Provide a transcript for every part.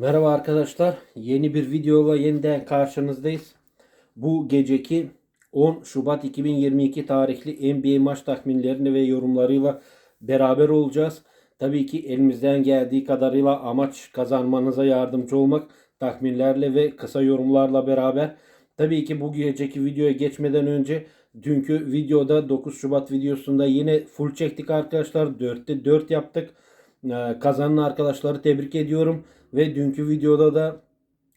Merhaba arkadaşlar. Yeni bir videoyla yeniden karşınızdayız. Bu geceki 10 Şubat 2022 tarihli NBA maç tahminlerini ve yorumlarıyla beraber olacağız. Tabii ki elimizden geldiği kadarıyla amaç kazanmanıza yardımcı olmak tahminlerle ve kısa yorumlarla beraber. Tabii ki bu geceki videoya geçmeden önce dünkü videoda 9 Şubat videosunda yine full çektik arkadaşlar. 4'te 4 yaptık. Ee, Kazanan arkadaşları tebrik ediyorum. Ve dünkü videoda da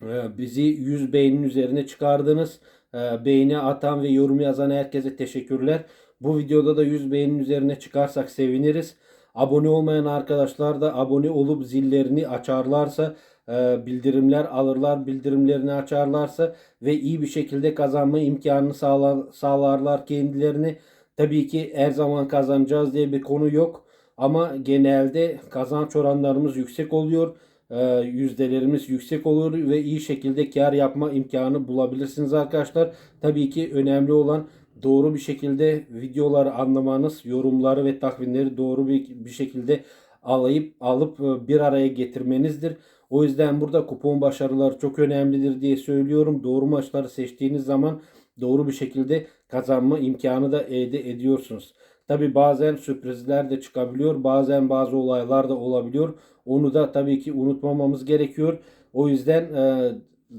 e, bizi 100 beğenin üzerine çıkardınız. E, Beğeni atan ve yorum yazan herkese teşekkürler. Bu videoda da 100 beğenin üzerine çıkarsak seviniriz. Abone olmayan arkadaşlar da abone olup zillerini açarlarsa e, bildirimler alırlar bildirimlerini açarlarsa ve iyi bir şekilde kazanma imkanını sağlar, sağlarlar kendilerini. Tabii ki her zaman kazanacağız diye bir konu yok. Ama genelde kazanç oranlarımız yüksek oluyor. Ee, yüzdelerimiz yüksek olur ve iyi şekilde kar yapma imkanı bulabilirsiniz arkadaşlar. Tabii ki önemli olan doğru bir şekilde videoları anlamanız, yorumları ve tahminleri doğru bir, bir şekilde alayıp alıp e, bir araya getirmenizdir. O yüzden burada kupon başarıları çok önemlidir diye söylüyorum. Doğru maçları seçtiğiniz zaman doğru bir şekilde kazanma imkanı da elde ediyorsunuz. Tabi bazen sürprizler de çıkabiliyor. Bazen bazı olaylar da olabiliyor. Onu da tabii ki unutmamamız gerekiyor. O yüzden e,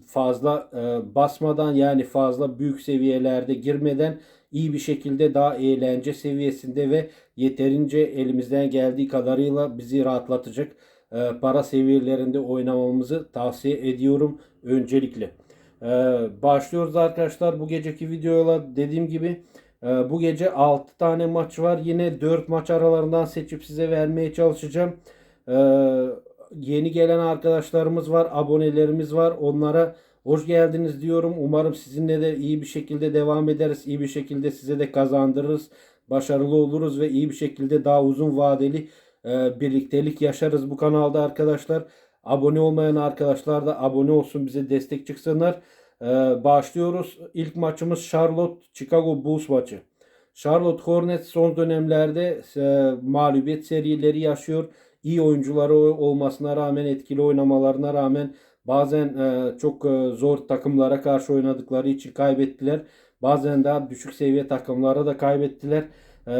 fazla e, basmadan yani fazla büyük seviyelerde girmeden iyi bir şekilde daha eğlence seviyesinde ve yeterince elimizden geldiği kadarıyla bizi rahatlatacak e, para seviyelerinde oynamamızı tavsiye ediyorum öncelikle. Başlıyoruz arkadaşlar bu geceki videoyla dediğim gibi bu gece 6 tane maç var. Yine 4 maç aralarından seçip size vermeye çalışacağım. Ee, yeni gelen arkadaşlarımız var, abonelerimiz var. Onlara hoş geldiniz diyorum. Umarım sizinle de iyi bir şekilde devam ederiz. İyi bir şekilde size de kazandırırız. Başarılı oluruz ve iyi bir şekilde daha uzun vadeli e, birliktelik yaşarız bu kanalda arkadaşlar. Abone olmayan arkadaşlar da abone olsun bize destek çıksınlar. Ee, başlıyoruz. İlk maçımız Charlotte Chicago Bulls maçı. Charlotte Hornets son dönemlerde e, mağlubiyet serileri yaşıyor iyi oyuncuları olmasına rağmen etkili oynamalarına rağmen bazen e, çok e, zor takımlara karşı oynadıkları için kaybettiler. Bazen daha düşük seviye takımlara da kaybettiler. E,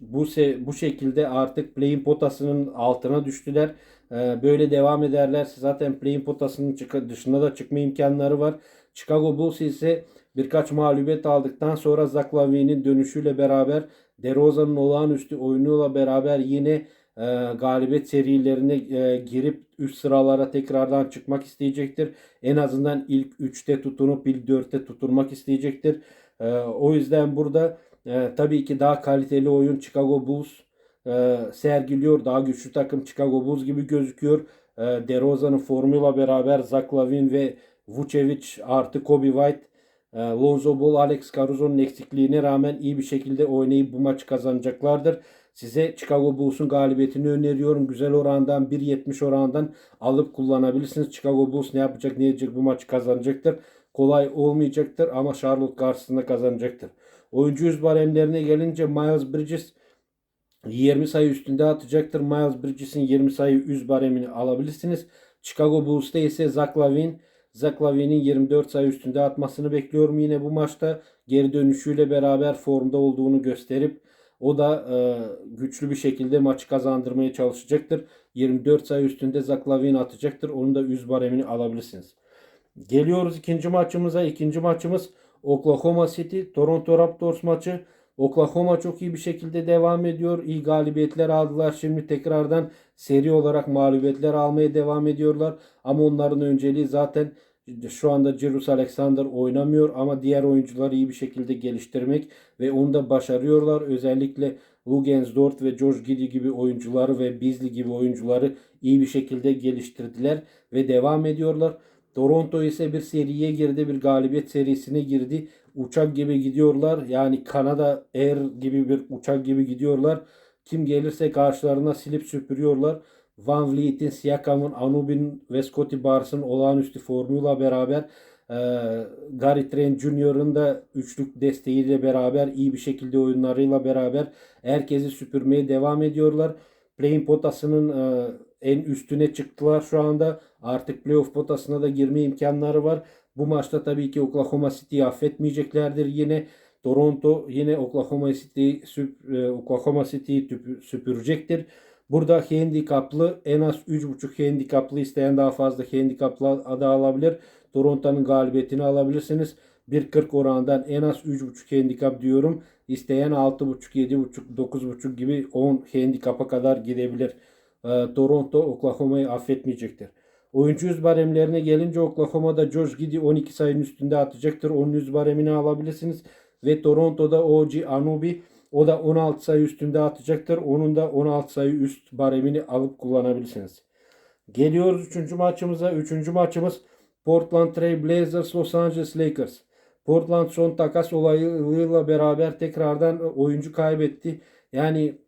bu bu şekilde artık play-in potasının altına düştüler. E, böyle devam ederlerse zaten play-in potasının dışında da çıkma imkanları var. Chicago Bulls ise birkaç mağlubiyet aldıktan sonra Zach Lavine'in dönüşüyle beraber DeRozan'ın olağanüstü oyunuyla beraber yine e, galibiyet serilerine e, girip üst sıralara tekrardan çıkmak isteyecektir. En azından ilk 3'te tutunup ilk 4'te tutunmak isteyecektir. E, o yüzden burada e, tabii ki daha kaliteli oyun Chicago Bulls e, sergiliyor. Daha güçlü takım Chicago Bulls gibi gözüküyor. E, DeRozan'ın formuyla beraber Zach Lavin ve Vucevic artı Kobe White e, Lonzo Ball, Alex Caruso'nun eksikliğine rağmen iyi bir şekilde oynayıp bu maçı kazanacaklardır. Size Chicago Bulls'un galibiyetini öneriyorum. Güzel orandan 1.70 orandan alıp kullanabilirsiniz. Chicago Bulls ne yapacak ne edecek bu maçı kazanacaktır. Kolay olmayacaktır ama Charlotte karşısında kazanacaktır. Oyuncu yüz baremlerine gelince Miles Bridges 20 sayı üstünde atacaktır. Miles Bridges'in 20 sayı yüz baremini alabilirsiniz. Chicago Bulls'ta ise Zach Lavin Zach Lavin'in 24 sayı üstünde atmasını bekliyorum yine bu maçta. Geri dönüşüyle beraber formda olduğunu gösterip o da e, güçlü bir şekilde maçı kazandırmaya çalışacaktır. 24 sayı üstünde Zaklavin atacaktır. Onun da üz baremini alabilirsiniz. Geliyoruz ikinci maçımıza. İkinci maçımız Oklahoma City Toronto Raptors maçı. Oklahoma çok iyi bir şekilde devam ediyor. İyi galibiyetler aldılar. Şimdi tekrardan seri olarak mağlubiyetler almaya devam ediyorlar. Ama onların önceliği zaten şu anda Cirus Alexander oynamıyor ama diğer oyuncuları iyi bir şekilde geliştirmek ve onu da başarıyorlar. Özellikle Lugensdort ve George Giddy gibi oyuncuları ve Beasley gibi oyuncuları iyi bir şekilde geliştirdiler ve devam ediyorlar. Toronto ise bir seriye girdi, bir galibiyet serisine girdi. Uçak gibi gidiyorlar. Yani Kanada Air gibi bir uçak gibi gidiyorlar. Kim gelirse karşılarına silip süpürüyorlar. Van Vliet'in, Siakam'ın, Anubin ve Scotty Barnes'ın olağanüstü formuyla beraber e, Gary Trent Jr.'ın da üçlük desteğiyle beraber iyi bir şekilde oyunlarıyla beraber herkesi süpürmeye devam ediyorlar. Playing potasının e, en üstüne çıktılar şu anda. Artık playoff potasına da girme imkanları var. Bu maçta tabii ki Oklahoma City'yi affetmeyeceklerdir yine. Toronto yine Oklahoma City e, Oklahoma City'yi süpürecektir. Burada handikaplı en az 3.5 handikaplı isteyen daha fazla handikaplı adı alabilir. Toronto'nun galibiyetini alabilirsiniz. 1.40 oranından en az 3.5 handikap diyorum. İsteyen 6.5, 7.5, 9.5 gibi 10 handikapa kadar gidebilir. Ee, Toronto Oklahoma'yı affetmeyecektir. Oyuncu yüz baremlerine gelince Oklahoma'da Josh Giddy 12 sayının üstünde atacaktır. Onun yüz baremini alabilirsiniz. Ve Toronto'da OG Anubi o da 16 sayı üstünde atacaktır. Onun da 16 sayı üst baremini alıp kullanabilirsiniz. Geliyoruz 3. maçımıza. 3. maçımız Portland Trail Blazers Los Angeles Lakers. Portland son takas olayıyla beraber tekrardan oyuncu kaybetti. Yani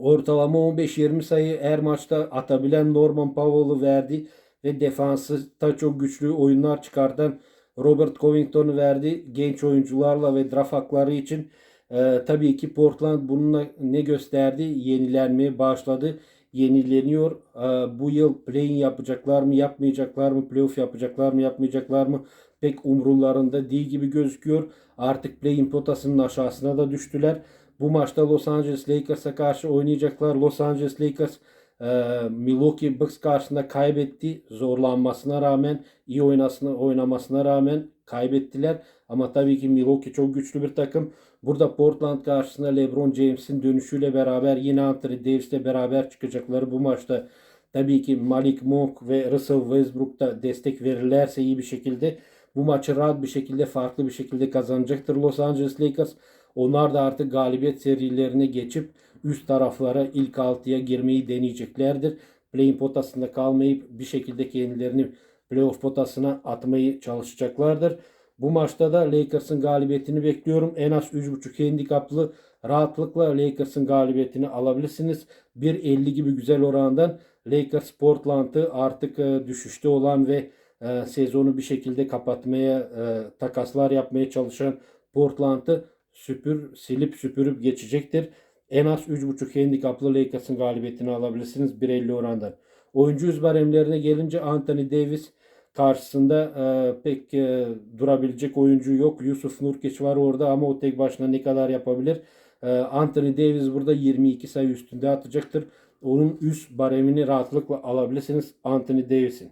ortalama 15-20 sayı her maçta atabilen Norman Powell'ı verdi ve defansı da çok güçlü oyunlar çıkartan Robert Covington'u verdi. Genç oyuncularla ve draft hakları için e, tabii ki Portland bununla ne gösterdi? Yenilenmeye başladı. Yenileniyor. E, bu yıl play-in yapacaklar mı, yapmayacaklar mı? Playoff yapacaklar mı, yapmayacaklar mı? Pek umurlarında değil gibi gözüküyor. Artık play-in potasının aşağısına da düştüler. Bu maçta Los Angeles Lakers'a karşı oynayacaklar. Los Angeles Lakers e, Milwaukee Bucks karşısında kaybetti. Zorlanmasına rağmen, iyi oynasına, oynamasına rağmen kaybettiler. Ama tabii ki Milwaukee çok güçlü bir takım. Burada Portland karşısında LeBron James'in dönüşüyle beraber yine Anthony Davis'le beraber çıkacakları bu maçta tabii ki Malik Monk ve Russell Westbrook da destek verirlerse iyi bir şekilde bu maçı rahat bir şekilde farklı bir şekilde kazanacaktır Los Angeles Lakers. Onlar da artık galibiyet serilerine geçip üst taraflara ilk 6'ya girmeyi deneyeceklerdir. Play-in potasında kalmayıp bir şekilde kendilerini playoff potasına atmayı çalışacaklardır. Bu maçta da Lakers'ın galibiyetini bekliyorum. En az 3.5 handikaplı rahatlıkla Lakers'ın galibiyetini alabilirsiniz. 1.50 gibi güzel orandan Lakers Portland'ı artık e, düşüşte olan ve e, sezonu bir şekilde kapatmaya e, takaslar yapmaya çalışan Portland'ı süpür silip süpürüp geçecektir. En az 3.5 handikaplı Lakers'ın galibiyetini alabilirsiniz 1.50 orandan. Oyuncu yüz baremlerine gelince Anthony Davis karşısında e, pek e, durabilecek oyuncu yok. Yusuf Nurkic var orada ama o tek başına ne kadar yapabilir? E, Anthony Davis burada 22 sayı üstünde atacaktır. Onun üst baremini rahatlıkla alabilirsiniz Anthony Davis'in.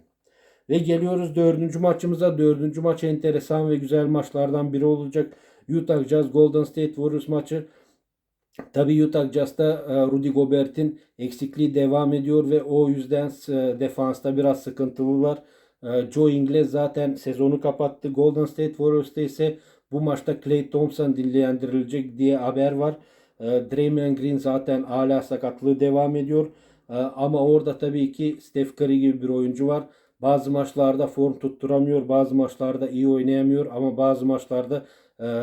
Ve geliyoruz dördüncü maçımıza. Dördüncü maç enteresan ve güzel maçlardan biri olacak. Utah Jazz Golden State Warriors maçı. Tabi Utah Jazz'da e, Rudy Gobert'in eksikliği devam ediyor ve o yüzden e, defansta biraz sıkıntılılar. E, Joe Ingles zaten sezonu kapattı. Golden State Warriors'ta ise bu maçta Klay Thompson dinlendirilecek diye haber var. Draymond Green zaten hala sakatlığı devam ediyor. Ama orada tabii ki Steph Curry gibi bir oyuncu var. Bazı maçlarda form tutturamıyor, bazı maçlarda iyi oynayamıyor ama bazı maçlarda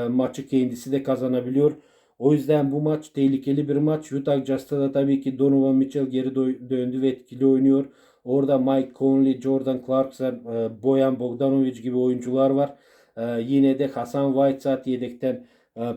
maçı kendisi de kazanabiliyor. O yüzden bu maç tehlikeli bir maç. Utah Jazz'ta da tabii ki Donovan Mitchell geri döndü ve etkili oynuyor. Orada Mike Conley, Jordan Clarkson, Boyan Bogdanovic gibi oyuncular var. Yine de Hasan Whiteside yedekten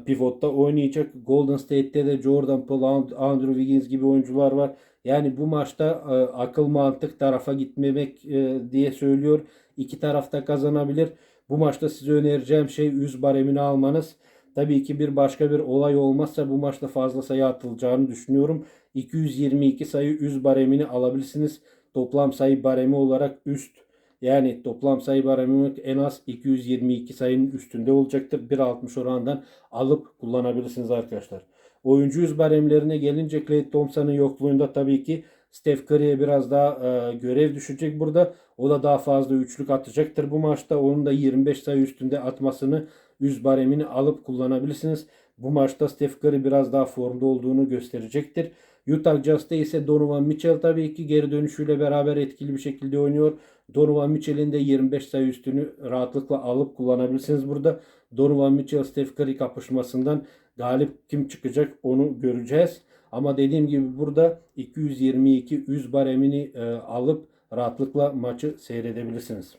pivotta oynayacak. Golden State'te de Jordan Poole, Andrew Wiggins gibi oyuncular var. Yani bu maçta akıl mantık tarafa gitmemek diye söylüyor. İki tarafta kazanabilir. Bu maçta size önereceğim şey 100 baremini almanız. Tabii ki bir başka bir olay olmazsa bu maçta fazla sayı atılacağını düşünüyorum. 222 sayı 100 baremini alabilirsiniz. Toplam sayı baremi olarak üst yani toplam sayı baremi en az 222 sayının üstünde olacaktır. 1.60 orandan alıp kullanabilirsiniz arkadaşlar. Oyuncu yüz baremlerine gelince Klay Thompson'ın yokluğunda tabii ki Steph Curry'e biraz daha e, görev düşecek burada. O da daha fazla üçlük atacaktır bu maçta. Onun da 25 sayı üstünde atmasını yüz baremini alıp kullanabilirsiniz. Bu maçta Steph Curry biraz daha formda olduğunu gösterecektir. Utah Jazz'ta ise Donovan Mitchell tabii ki geri dönüşüyle beraber etkili bir şekilde oynuyor. Donovan Mitchell'in de 25 sayı üstünü rahatlıkla alıp kullanabilirsiniz burada. Donovan Mitchell Steph Curry kapışmasından galip kim çıkacak onu göreceğiz. Ama dediğim gibi burada 222 100 baremini e, alıp rahatlıkla maçı seyredebilirsiniz.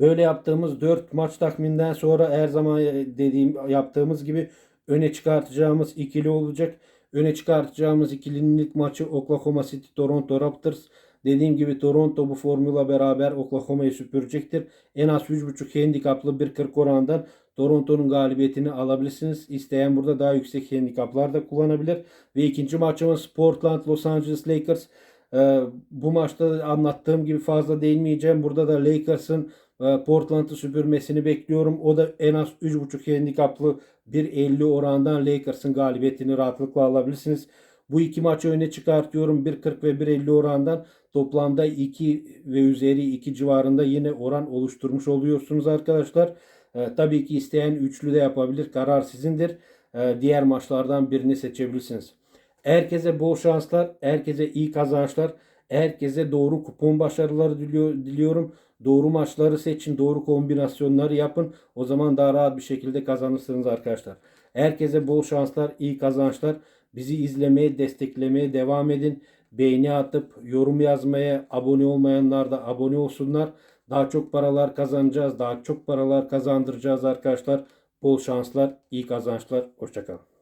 Böyle yaptığımız 4 maç takminden sonra her zaman dediğim yaptığımız gibi öne çıkartacağımız ikili olacak. Öne çıkartacağımız ikilinin maçı Oklahoma City Toronto Raptors. Dediğim gibi Toronto bu formuyla beraber Oklahoma'yı süpürecektir. En az 3.5 handikaplı 1.40 oranından Toronto'nun galibiyetini alabilirsiniz. İsteyen burada daha yüksek handikaplar da kullanabilir. Ve ikinci maçımız Portland Los Angeles Lakers. Ee, bu maçta anlattığım gibi fazla değinmeyeceğim. Burada da Lakers'ın e, Portland'ı süpürmesini bekliyorum. O da en az 3.5 handikaplı 1.50 orandan Lakers'ın galibiyetini rahatlıkla alabilirsiniz. Bu iki maçı öne çıkartıyorum. 1.40 ve 1.50 orandan toplamda 2 ve üzeri 2 civarında yine oran oluşturmuş oluyorsunuz arkadaşlar. Ee, tabii ki isteyen üçlü de yapabilir. Karar sizindir. Ee, diğer maçlardan birini seçebilirsiniz. Herkese bol şanslar, herkese iyi kazançlar, herkese doğru kupon başarıları diliyor, diliyorum. Doğru maçları seçin, doğru kombinasyonları yapın. O zaman daha rahat bir şekilde kazanırsınız arkadaşlar. Herkese bol şanslar, iyi kazançlar. Bizi izlemeye, desteklemeye devam edin. Beğeni atıp yorum yazmaya, abone olmayanlar da abone olsunlar. Daha çok paralar kazanacağız, daha çok paralar kazandıracağız arkadaşlar. Bol şanslar, iyi kazançlar. Hoşçakalın.